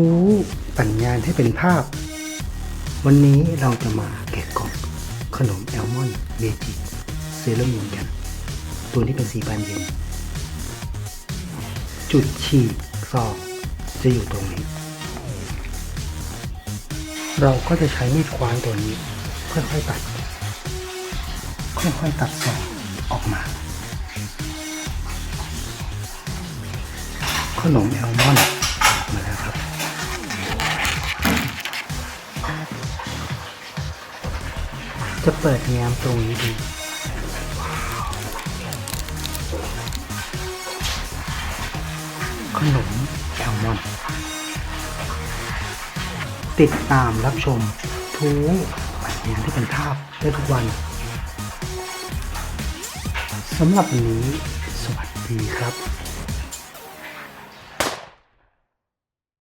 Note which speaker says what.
Speaker 1: ทูปั่นงานให้เป็นภาพ วันนี้เราจะมาแกะกล่องขนมแอลมอนเบจิเซเลอร์มูนกัน ตัวนี้เป็นสีบานเย็น จุดฉีกซองจะอยู่ตรงนี้ เราก็จะใช้มีดคว้านตัวนี้ ค่อยๆตัด ค่อยๆตัดซองออกมาขนมแอลมอนมาแล้วครับ จะเปิดแง้มตรงนี้ดูขนมแอลมอน ติดตามรับชมทุกปัญญาที่เป็นภาพได้ทุกวันสำหรับวันนี้ สวัสดีครับ